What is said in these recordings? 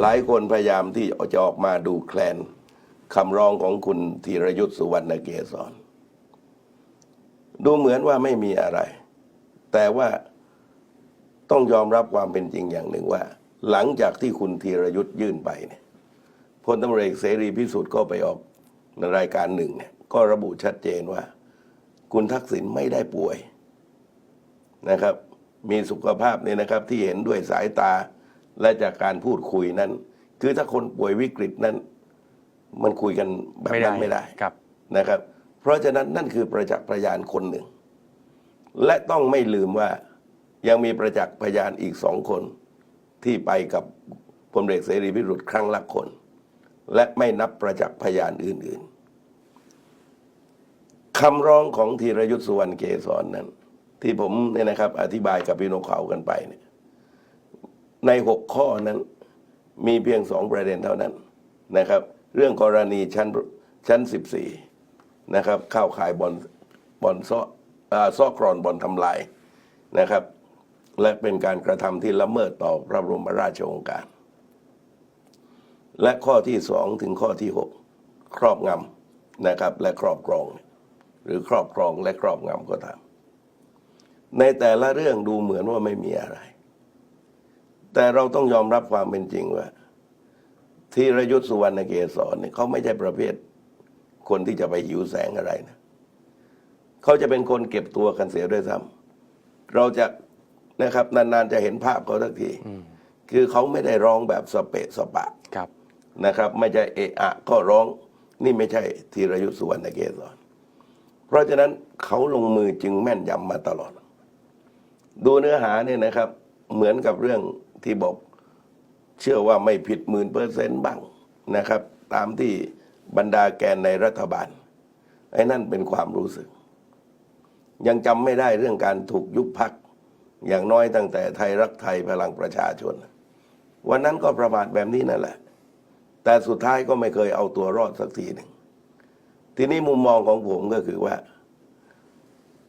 หลายคนพยายามที่จะออกมาดูแคลนคำร้องของคุณธีรยุทธสุวรรณเกษรดูเหมือนว่าไม่มีอะไร แต่ว่าต้องยอมรับความเป็นจริงอย่างหนึ่งว่า หลังจากที่คุณธีรยุทธ์ยื่นไปเนี่ยพลตำรวจเอกเสรีพิสุทธิ์ก็ไปออกในรายการหนึ่งเนี่ยก็ระบุชัดเจนว่า คุณทักษิณไม่ได้ป่วยนะครับ มีสุขภาพเนี่ยนะครับที่เห็นด้วยสายตา และจากการพูดคุยนั้น คือถ้าคนป่วยวิกฤตนั้น มันคุยกันแบบนั้นไม่ได้ครับนะครับ เพราะฉะนั้นนั่นคือประจักษ์พยานคนหนึ่ง และต้องไม่ลืมว่ายังมีประจักษ์พยานอีกสองคน ที่ไปกับพลเอกเสรีพิสุทธิ์ครั้งละคน และไม่นับประจักษ์พยานอื่น ๆคำร้องของธีรยุทธสุวรรณเกษรนั้น ที่ผมเนี่ยนะครับ อธิบายกับพี่นกเขากันไปเนี่ย ในหกข้อนั้นมีเพียงสองประเด็นเท่านั้นนะครับ เรื่องกรณีชั้นชั้นสิบสี่นะครับเข้าข่ายบอลบอลซ้ออ่าซ้อกรอนบอลทำลายนะครับ และเป็นการกระทำที่ละเมิดต่อพระบรมราชโองการ และข้อที่สองถึงข้อที่หกครอบงำนะครับ และครอบครอง หรือครอบครองและครอบงำก็ตามในแต่ละเรื่องดูเหมือนว่าไม่มีอะไร แต่เราต้องยอมรับความเป็นจริงว่าธีรยุทธสุวรรณเกษรเนี่ยเขาไม่ใช่ประเภท คนที่จะไปหิวแสงอะไรนะเขาจะเป็นคนเก็บตัวกันเสียด้วยซ้ำเราจะนะครับนานๆจะเห็นภาพเขาสักทีคือเขาไม่ได้ร้องแบบสเปะสปะครับนะครับ ไม่ใช่เอะอะก็ร้องนี่ไม่ใช่ธีรยุทธสุวรรณเกษรเพราะฉะนั้นเขาลงมือจึงแม่นยำมาตลอด ดูเนื้อหาเนี่ยนะครับ เหมือนกับเรื่อง ที่บอกเชื่อว่าไม่ผิดหมื่นเปอร์เซนต์บ้างนะครับ ตามที่บรรดาแกนในรัฐบาล ไอ้นั่นเป็นความรู้สึก ยังจำไม่ได้เรื่องการถูกยุบพักอย่างน้อยตั้งแต่ไทยรักไทยพลังประชาชน วันนั้นก็ประมาทแบบนี้นั่นแหละ แต่สุดท้ายก็ไม่เคยเอาตัวรอดสักทีหนึ่งทีนี้มุมมองของผมก็คือว่า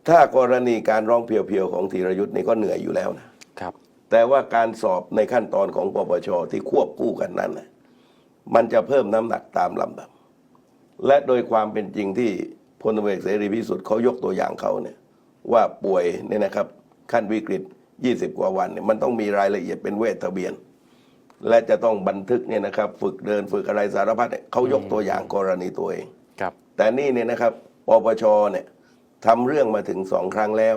ถ้ากรณีการร้องเพียวๆของธีรยุทธ์นี่ก็เหนื่อยอยู่แล้วนะครับ แต่ว่าการสอบในขั้นตอนของปปชที่ควบคู่กันนั้นน่ะมันจะเพิ่มน้ำหนักตามลำดับ และโดยความเป็นจริงที่พลตำรวจเอกเสรีพิสุทธิ์เขายกตัวอย่างเขาเนี่ยว่าป่วยเนี่ยนะครับขั้นวิกฤต 20 กว่าวันเนี่ยมันต้องมีรายละเอียดเป็นเวททะเบียน และจะต้องบันทึกเนี่ยนะครับฝึกเดินฝึกอะไรสารพัดเนี่ยเขายกตัวอย่างกรณีตัวเองครับ แต่นี่เนี่ยนะครับปปชเนี่ยทำเรื่องมาถึงสองครั้งแล้ว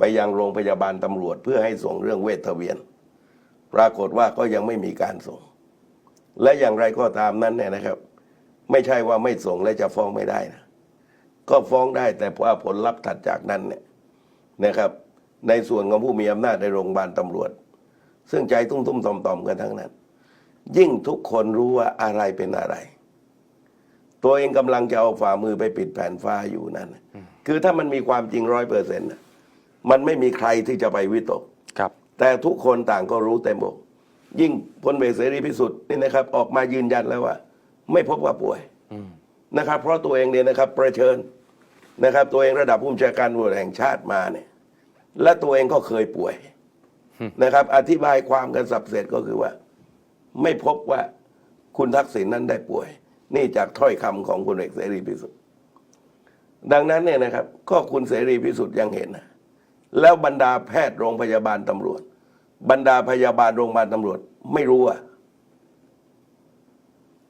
ไปยังโรงพยาบาลตำรวจเพื่อให้ส่งเรื่องเวททะเบียน ปรากฏว่าก็ยังไม่มีการส่ง และอย่างไรก็ตามนั้นเนี่ยนะครับ ไม่ใช่ว่าไม่ส่งและจะฟ้องไม่ได้นะก็ฟ้องได้แต่ว่าผลลัพธ์ถัดจากนั้นเนี่ยนะครับ ในส่วนของผู้มีอำนาจในโรงพยาบาลตำรวจ ซึ่งใจตุ้มๆต่อมๆกันทั้งนั้น ยิ่งทุกคนรู้ว่าอะไรเป็นอะไร ตัวเองกำลังจะเอาฝ่ามือไปปิดแผ่นฟ้าอยู่นั่นคือถ้ามันมีความจริงร้อยเปอร์เซ็นต์ มันไม่มีใครที่จะไปวิตก ครับ แต่ทุกคนต่างก็รู้เต็มอกยิ่งพลเอกเสรีพิสุทธิ์นี่นะครับ ออกมายืนยันแล้วว่า ไม่พบว่าป่วยอืมนะครับ เพราะตัวเองเนี่ยนะครับประเชิญนะครับ ตัวเองระดับผู้บัญชาการตำรวจแห่งชาติมาเนี่ย และตัวเองก็เคยป่วยนะครับ อธิบายความกันสับเสร็จก็คือว่า ไม่พบว่าคุณทักษิณนั้นได้ป่วย นี่จากถ้อยคำของคุณเอกเสรีพิสุทธิ์ดังนั้นเนี่ยนะครับ ก็คุณเสรีพิสุทธิ์ยังเห็นนะ แล้วบรรดาแพทย์โรงพยาบาลตำรวจ บรรดาพยาบาลโรงพยาบาลตำรวจไม่รู้อะ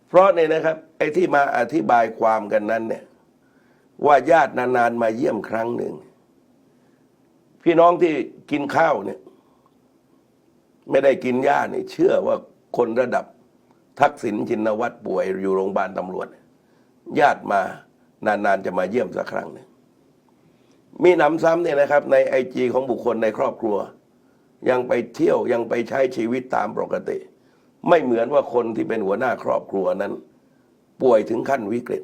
เพราะเนี่ยนะครับ ไอ้ที่มาอธิบายความกันนั้นเนี่ย ว่าญาตินานๆมาเยี่ยมครั้งหนึ่ง พี่น้องที่กินข้าวเนี่ย ไม่ได้กินญาเนี่ยเชื่อว่าคนระดับทักษิณชินวัตรป่วยอยู่โรงพยาบาลตำรวจ ญาติมานานๆจะมาเยี่ยมสักครั้งหนึ่ง มีหนำซ้ำเนี่ยนะครับในไอจีของบุคคลในครอบครัว ยังไปเที่ยวยังไปใช้ชีวิตตามปกติ ไม่เหมือนว่าคนที่เป็นหัวหน้าครอบครัวนั้น ป่วยถึงขั้นวิกฤต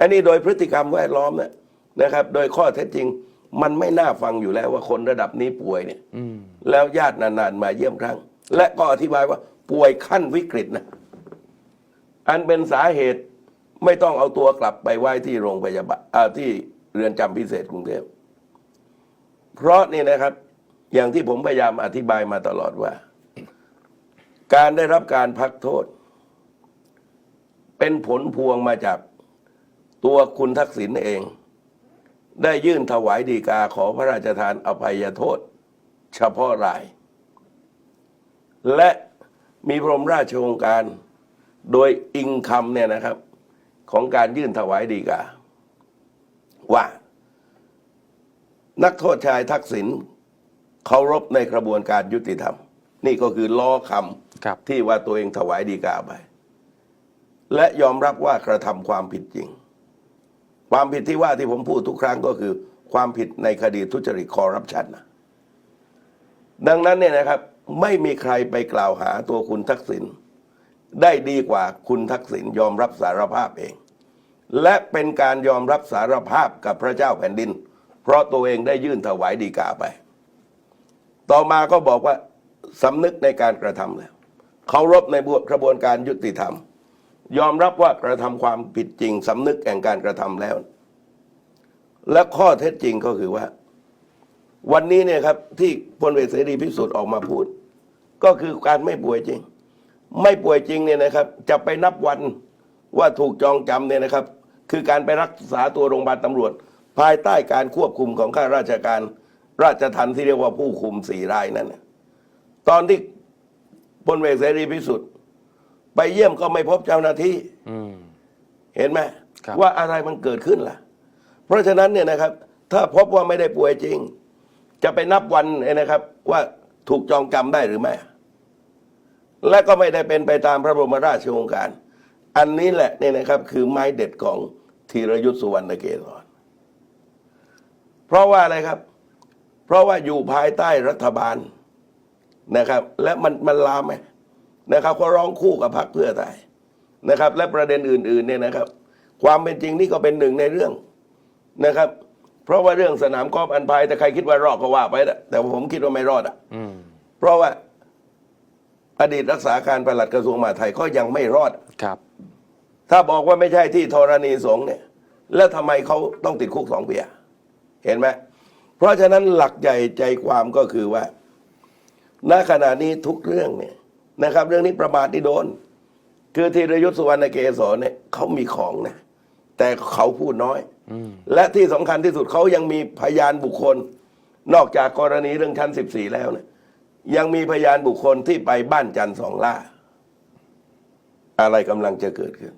อันนี้โดยพฤติกรรมแวดล้อมเนี่ยนะครับ โดยข้อเท็จจริง มันไม่น่าฟังอยู่แล้วว่าคนระดับนี้ป่วยเนี่ยแล้วญาตินานๆมาเยี่ยมครั้ง และก็อธิบายว่าป่วยขั้นวิกฤตนะอันเป็นสาเหตุไม่ต้องเอาตัวกลับไปไว้ที่โรงพยาบาลที่ เรือนจำพิเศษกรุงเทพเพราะนี่นะครับ อย่างที่ผมพยายามอธิบายมาตลอดว่า การได้รับการพักโทษ เป็นผลพวงมาจากตัวคุณทักษิณเอง ได้ยื่นถวายดีกาขอพระราชทานอภัยโทษ เฉพาะราย และมีพรมราชโองการโดยอิงคำเนี่ยนะครับ ของการยื่นถวายดีกา ว่า นักโทษชายทักษิณเคารพในกระบวนการยุติธรรม นี่ก็คือล้อคครับำที่ว่าตัวเองถวายดีกาไป และยอมรับว่ากระทำความผิดจริง ความผิดที่ว่าที่ผมพูดทุกครั้งก็คือ ความผิดในคดีทุจริตคอร์รัปชันนะดังนั้นเนี่ยนะครับ ไม่มีใครไปกล่าวหาตัวคุณทักษิณได้ดีกว่าคุณทักษิณยอมรับสารภาพเอง และเป็นการยอมรับสารภาพกับพระเจ้าแผ่นดิน เพราะตัวเองได้ยื่นถวายดีกาไป ต่อมาก็บอกว่าสำนึกในการกระทำแล้วเคารพในกระบวนการยุติธรรม ยอมรับว่ากระทำความผิดจริงสำนึกแห่งการกระทำแล้ว และข้อเท็จจริงก็คือว่า วันนี้เนี่ยครับที่พลเอกเสรีพิสุทธิ์ออกมาพูด ก็คือการไม่ป่วยจริง ไม่ป่วยจริงเนี่ยนะครับ จะไปนับวันว่าถูกจองจำเนี่ยนะครับ คือการไปรักษาตัวโรงพยาบาลตำรวจ ภายใต้การควบคุมของข้าราชการราชทัณฑ์ที่เรียกว่าผู้คุมสี่รายนั่นน่ะตอนที่พลเอกเสรีพิสุทธิ์ ไปเยี่ยมก็ไม่พบเจ้าหน้าที่อืมเห็นไหมครับว่าอะไรมันเกิดขึ้นล่ะ เพราะฉะนั้นเนี่ยนะครับ ถ้าพบว่าไม่ได้ป่วยจริง จะไปนับวันเนี่ยนะครับ ว่าถูกจองจำได้หรือไม่และก็ไม่ได้เป็นไปตามพระบรมราชโองการ อันนี้แหละเนี่ยนะครับคือไม้เด็ดของธีรยุทธสุวรรณเกษรเพราะว่าอะไรครับ เพราะว่าอยู่ภายใต้รัฐบาลนะครับ และมันมันลามไหมนะครับเขาร้องคู่กับพรรคเพื่อไทยนะครับ และประเด็นอื่นๆเนี่ยนะครับ ความเป็นจริงนี่ก็เป็นหนึ่งในเรื่องนะครับ เพราะว่าเรื่องสนามกอล์ฟอันพายแต่ใครคิดว่ารอดก็ว่าไปนะแต่ผมคิดว่าไม่รอดอะอืมเพราะว่า อดีตรักษาการปลัดกระทรวงมหาดไทยก็ยังไม่รอด ครับ ถ้าบอกว่าไม่ใช่ที่ธรณีสงฆ์เนี่ย แล้วทำไมเขาต้องติดคุกสองปีอะเห็นไหมเพราะฉะนั้นหลักใหญ่ใจความก็คือว่าณขณะนี้ทุกเรื่องเนี่ยนะครับ เรื่องนี้ประมาทที่โดน คือธีรยุทธสุวรรณเกษรเนี่ยเขามีของนะแต่เขาพูดน้อยอืมและที่สำคัญที่สุดเขายังมีพยานบุคคล นอกจากกรณีเรื่องชั้น 14 แล้วเนี่ย ยังมีพยานบุคคลที่ไปบ้านจันทร์สองล่า อะไรกำลังจะเกิดขึ้น